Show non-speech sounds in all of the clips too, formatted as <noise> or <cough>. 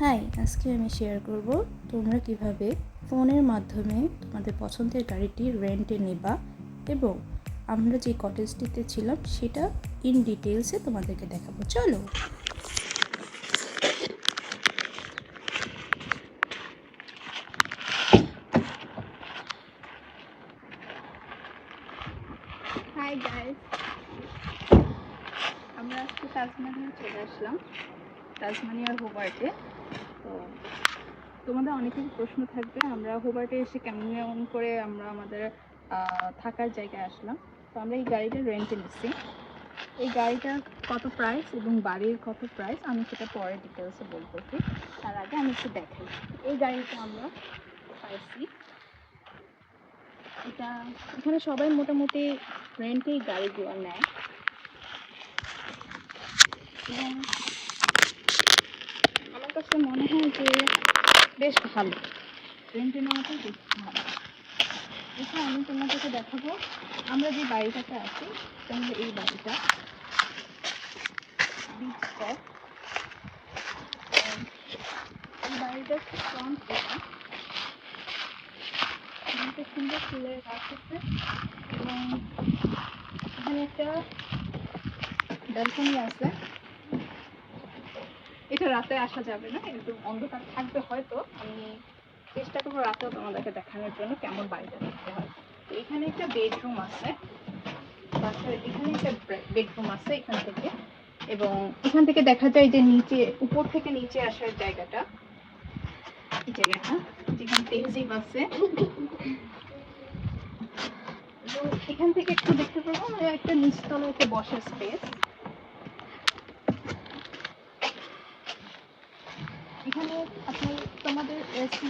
High আজকে আমি share করব তোমরা কীভাবে ফোনের মাধ্যমে তোমাদের পছন্দের গাড়িটি রেন্টে নেবা এবং আমরা যে কটেজটিতে ছিলাম সেটা ইন ডিটেলসে তোমাদেরকে দেখাবো। চলো। আমরা আজকে তাজমানিয়া চলে আসলাম তাজমানিয়ার হোবার্টে তো তোমাদের অনেকের প্রশ্ন থাকবে, আমরা হোবার্টে এসে কেমন করে আমরা আমাদের থাকার জায়গায় আসলাম। তো আমরা এই গাড়িটা রেন্টে নিচ্ছি এই গাড়িটার কত প্রাইস এবং বাড়ির কত প্রাইস আমি সেটা পরে ডিটেলসে ঠিক তার আগে আমি একটু দেখাই। এই গাড়িটা আমরা পাইছি। এটা, এখানে সবাই মোটামুটি রেন্টেই গাড়িগুলো নেয়। এবং আমার কাছে মনে হয় যে বেশ ভালো। ট্রেনটি নেওয়াটাই বেশ ভালো। এছাড়া আমি তোমাদেরকে দেখাবো। আমরা যে বাড়িটাতে আছি সেটা হলো এই বাড়িটা এটা। সুন্দর ফুলের গাছ আছে। এবং এখানে একটা ব্যালকনি আছে। এটা রাতে আসা যাবে না একটু অন্ধকার থাকবে হয়তো। আমি চেষ্টা করব রাতেও তোমাদেরকে দেখানোর জন্য কেমন বাড়িটা দেখতে হয়। তো এখানে একটা বেডরুম আছে, বাসার এখানে একটা বেডরুম আছে এখান থেকে। এবং এখান থেকে দেখা যায় যে নিচে, উপর থেকে নিচে আসার জায়গাটা, এই জায়গাটা, যেখানে তেহজিব আছে। এখান থেকে একটু দেখতে পাবো মানে একটা নিচতলা একটা বসার স্পেস এখানে আপনি তোমাদের এসি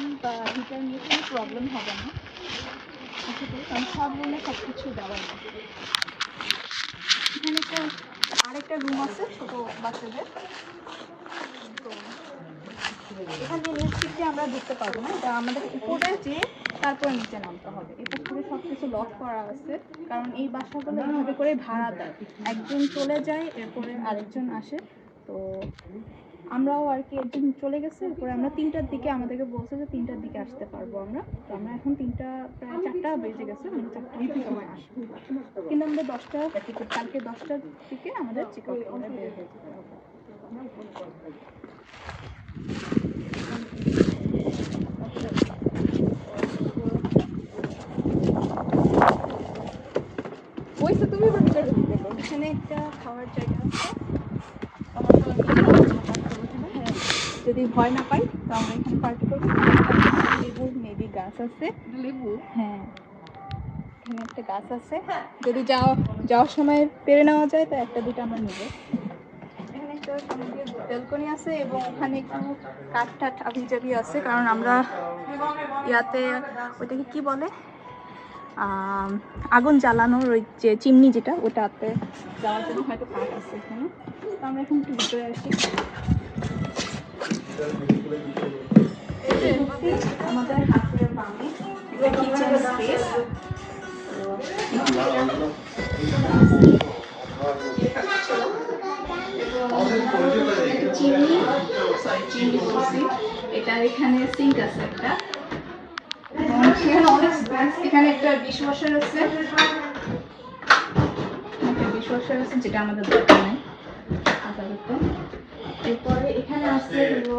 হিটার নিয়ে কোনো প্রবলেম হবে না। আশা করি কারণ সব রুমে সব কিছু দেওয়া আছে। এখানে একটা আরেকটা রুম আছে ছোট বাচ্চাদের। তো এখানে নিচ থেকে আমরা ঢুকতে পারব না, এটা আমাদের উপরে যে তারপরে নিচে নামতে হবে। এই পুকুরে সব কিছু লক করা আছে, কারণ এই বাসাগুলো এইভাবে করে ভাড়া দেয়। একজন চলে যায়, এরপরে আরেকজন আসে। তো আমরাও আর কি একদিন চলে গেছে। এরপরে আমরা তিনটার দিকে আমাদেরকে বলছে যে তিনটার দিকে আসতে পারব আমরা। তো আমরা এখন তিনটা, প্রায় চারটা বেজে গেছে মানে চারটার সময় আসব। কিন্তু আমরা দশটা, কালকে দশটার দিকে আমাদের চেক আউট করে বের হয়ে যেতে হবে ওই তো তুমি। এখানে একটা খাওয়ার জায়গা আছে আমার তো এখানে খাওয়ার জন্য park করব এখানে। হ্যাঁ, যদি ভয় না পাই তো আমরা এখানে পার্ক করব। লেবু মেবি গাছ আছে। লেবু? হ্যাঁ। এখানে একটা গাছ আছে। যদি যাওয়া যাওয়ার সময় পেরে নেওয়া যায় তো একটা দুটো আমরা নেব। এখানে একটা ব্যালকনি আছে এবং ওখানে একটু কাঠ টাঠ আবিজাবি আছে কারণ আমরা ইয়াতে ওইটাকে কি বলে? আগুন জ্বালানোর ওই যে চিমনি যেটা ওটাতে যাওয়ার জন্য হয়তো কাঠ আছে এখানে। তো আমরা এখন একটু ভিতরে আসি। চিমনি সরি চিমনি বলছি এটা এখানে সিঙ্ক আছে একটা এখানে একটা ডিশওয়াশার আছে ডিশওয়াশার আছে যেটা আমাদের দরকার নেই আপাতত এরপরে এখানে আছে হলো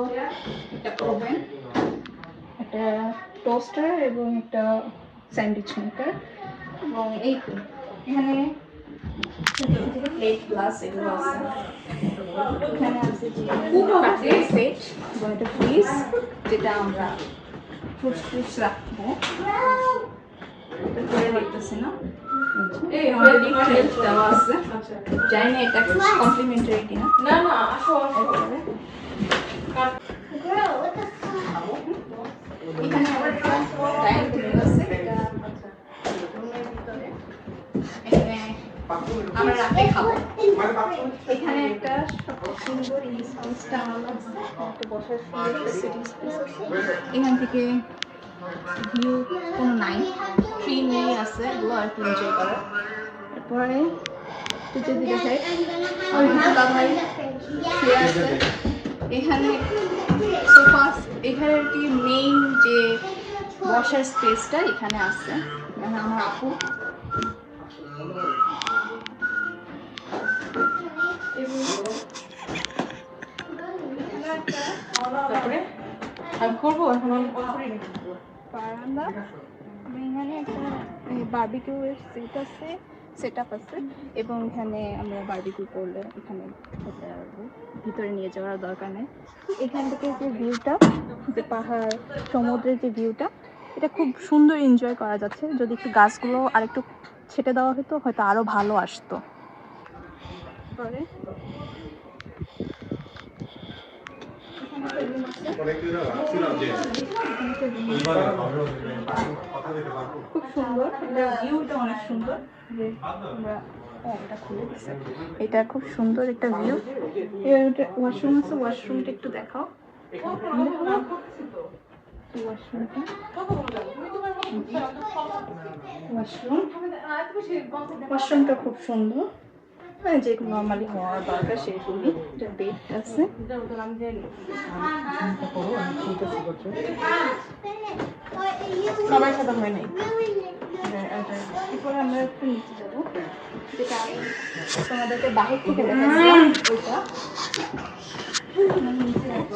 একটা ওভেন একটা টোস্টার এবং একটা স্যান্ডউইচ মেকার এবং এই তো। এখানে প্লেট গ্লাস এগুলো আছে। এখানে আছে যে সেট এবং একটা ফ্রিজ যেটা আমরা ফ্রুটস ফ্রুটস রাখব এটা করে রাখতেছি না। এই অলরেডি দেওয়া আছে। জানি না এটা কমপ্লিমেন্টারি কিনা? না না আসো এরপরে? এখানে আবার একটা ডাইনিং টেবিল আছে। এটা রুমের ভিতরে এখানে আমরা রাতে খাব। এখানে একটা সুন্দর সাউন্ডসটা আমার একটা বসার সুন্দর সিটিং স্পেস এখান থেকে ভিউ কোনো নাই ট্রি নেই আছে, এগুলো আর কি এনজয় করার। তারপরে একটু যদি দেখাই আমার দাদাভাই শুয়ে আছে। এখানে ছোট এখানে আর কি মেইন যে বসার স্পেসটা এখানে আছে। মানে আমার আপু। তারপরে আমি করব? এখন করিনি এখানে একটা সেট আছে সেট আপ আছে এবং এখানে আমরা করলে এখানে পারব। ভিতরে নিয়ে যাওয়ার দরকার নেই। এখান থেকে যে ভিউটা যে পাহাড়, সমুদ্রের যে ভিউটা এটা খুব সুন্দর এনজয় করা যাচ্ছে। যদি একটু গাছগুলো আর একটু ছেটে দেওয়া হতো, হয়তো আরও ভালো আসতো। পরে? খুব সুন্দর। ভিউটা অনেক সুন্দর। যে আমরা দিছে। এটা খুব সুন্দর একটা ভিউ ওয়াশরুম আছে ওয়াশরুমটা একটু দেখাও। ওয়াশরুমটা ওয়াশরুম ওয়াশরুমটা খুব সুন্দর। হ্যাঁ যেগুলো নর্মালি হওয়ার দরকার সেগুলি এটা বেড আছে। সবাই সাথে হয় নাই। এরপরে আমরা একটু নিচে যাব। যেটা আমি তোমাদেরকে বাহির থেকে দেখাচ্ছিলাম ওইটা। নিচে যাব।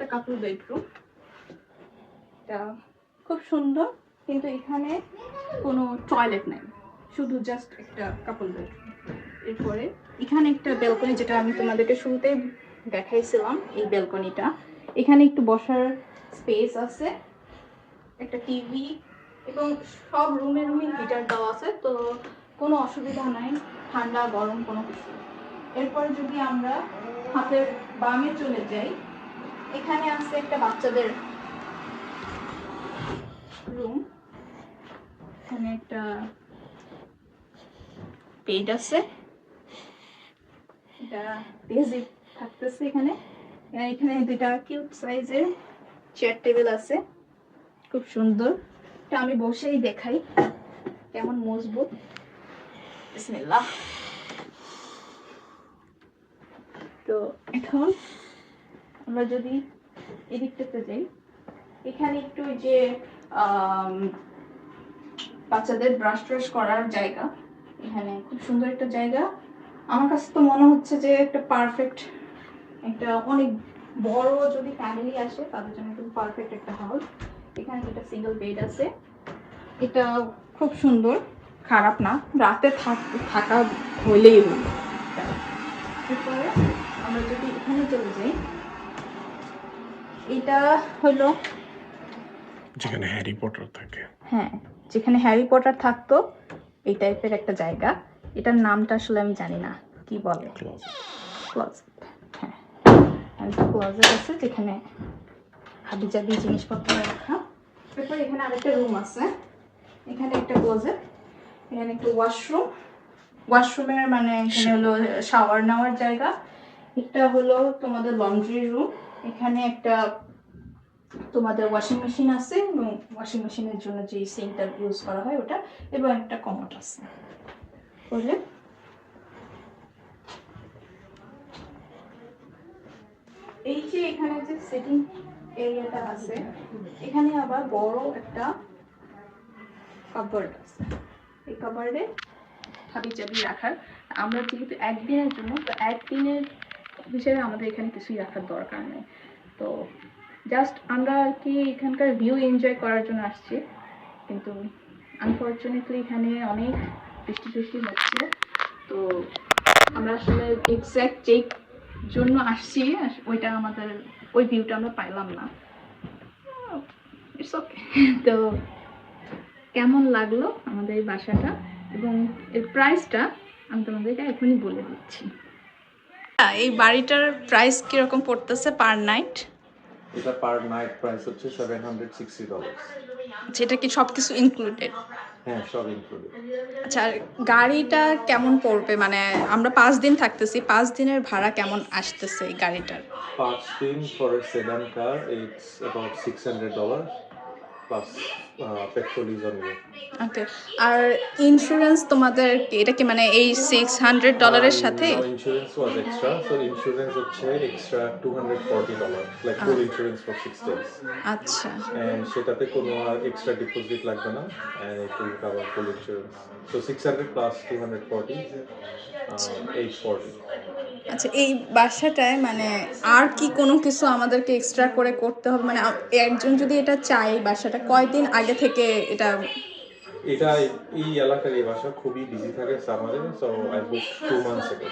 একটা কাপড় বেডরুম এটা খুব সুন্দর, কিন্তু এখানে কোনো টয়লেট নাই। শুধু জাস্ট একটা কাপড় বেডরুম এরপরে এখানে একটা ব্যালকনি যেটা আমি তোমাদেরকে শুরুতেই দেখাইছিলাম, এই ব্যালকনিটা এখানে একটু বসার স্পেস আছে, একটা টিভি এবং সব রুমে রুমে হিটার দেওয়া আছে, তো কোনো অসুবিধা নাই, ঠান্ডা, গরম কোনো কিছু। এরপরে যদি আমরা হাতের বামে চলে যাই এখানে আছে একটা বাচ্চাদের রুম এখানে একটা পেজ আছে। এটা থাকতেছে এখানে। এখানে দুটা কিউট সাইজের চেয়ার টেবিল আছে। খুব সুন্দর। এটা আমি বসেই দেখাই কেমন মজবুত। তো এখন আমরা যদি এদিকটাতে যাই, এখানে একটু যে বাচ্চাদের ব্রাশ ট্রাশ করার জায়গা। এখানে খুব সুন্দর একটা জায়গা। আমার কাছে তো মনে হচ্ছে যে একটা পারফেক্ট একটা অনেক বড় যদি ফ্যামিলি আসে, তাদের জন্য খুব পারফেক্ট একটা হাউস এখানে একটা সিঙ্গেল বেড আছে, এটা খুব সুন্দর। খারাপ না, রাতে থাক- হইলেই হলো। আমরা যদি এখানে চলে যাই এটা হলো যেখানে হ্যারি পটার থাকে। হ্যাঁ যেখানে হ্যারি পটার থাকতো এই টাইপের একটা জায়গা। এটার নামটা আসলে আমি জানি না কি বলে? ক্লোজেট হ্যাঁ। ক্লোজেট আছে যেখানে হাবি জাবি জিনিসপত্র রাখা। তারপর এখানে আরেকটা রুম আছে। এখানে একটা ক্লোজেট এখানে একটা ওয়াশরুম ওয়াশরুমের মানে এখানে হলো শাওয়ার নেওয়ার জায়গা। এটা হলো তোমাদের লন্ড্রি রুম এখানে একটা তোমাদের ওয়াশিং মেশিন আছে এবং ওয়াশিং মেশিনের জন্য যে সিঙ্কটা ইউজ করা হয় ওটা এবং একটা কমোড আছে। বলে এই যে এখানে যে সিটিং এরিয়াটা আছে, এখানে আবার বড় একটা কাবার্ড আছে। এই কাবার্ডে হাবি চাবি রাখার আমরা যেহেতু একদিনের জন্য, তো একদিনের হিসেবে আমাদের এখানে কিছুই রাখার দরকার নেই। তো জাস্ট আমরা আর কি এখানকার ভিউ এনজয় করার জন্য আসছি, কিন্তু আনফর্চুনেটলি এখানে অনেক বৃষ্টি টৃষ্টি হচ্ছে। তো আমরা আসলে এক্স্যাক্ট যেই জন্য আসছি আস- ওইটা আমাদের, ওই ভিউটা আমরা পাইলাম না। <laughs> তো কেমন লাগল আমাদের এই বাসাটা? এবং এর প্রাইসটা আমি তোমাদেরকে এখনই বলে দিচ্ছি। এই বাড়িটার প্রাইস কীরকম পড়তেছে পার নাইট এটা পার নাইট প্রাইস হচ্ছে সেভেন হান্ড্রেড সিক্সটি ডলার যেটা কি সব কিছু ইনক্লুডেড হ্যাঁ সব ইনক্লুডেড আচ্ছা গাড়িটা কেমন পড়বে? মানে আমরা পাঁচ দিন থাকতেছি পাঁচ দিনের ভাড়া কেমন আসতেছে এই গাড়িটার? পাঁচ দিন for sedan car it's about six hundred dollar uh. Okay R insurance তোমাদের এটা কি মানে এই সিক্স হান্ড্রেড ডলারের Um, সাথে insurance was extra, so insurance হচ্ছে extra $240, like full insurance for six days. আচ্ছা And সেটাতে কোনো extra deposit লাগবে না, and it will cover full insurance. So 600 plus 240, uh, 840. আচ্ছা এই বাসাটায় মানে আর কি কোনো কিছু আমাদেরকে এক্সট্রা করে করতে হবে মানে একজন যদি এটা চায় বাসাটা কয়দিন আগে থেকে এটা এটা এই এলাকার এই বাসা খুবই বিজি থাকে সামারে so I book two months ago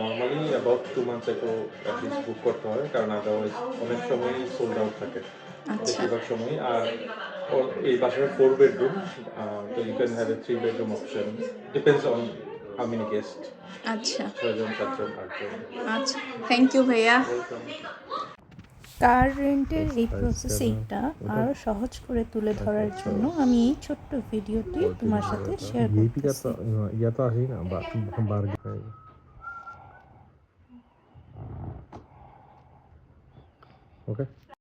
normally about two months ago at least book করতে হয় কারণ আদারওয়াইজ অনেক সময়ই সোল্ড আউট থাকে আচ্ছা। বেশিরভাগ সময় আর এই বাসার ফোর বেডরুম তো you can have a three bedroom option depends on how many guest আচ্ছা। ছয়জন সাতজন আটজন। আচ্ছা। থ্যাংক ইউ ভাইয়া। ওয়েলকাম কার রেন্টের এই প্রসেসিংটা আরও সহজ করে তুলে ধরার জন্য আমি এই ছোট্ট ভিডিওটি তোমার সাথে শেয়ার করতেছি। ওকে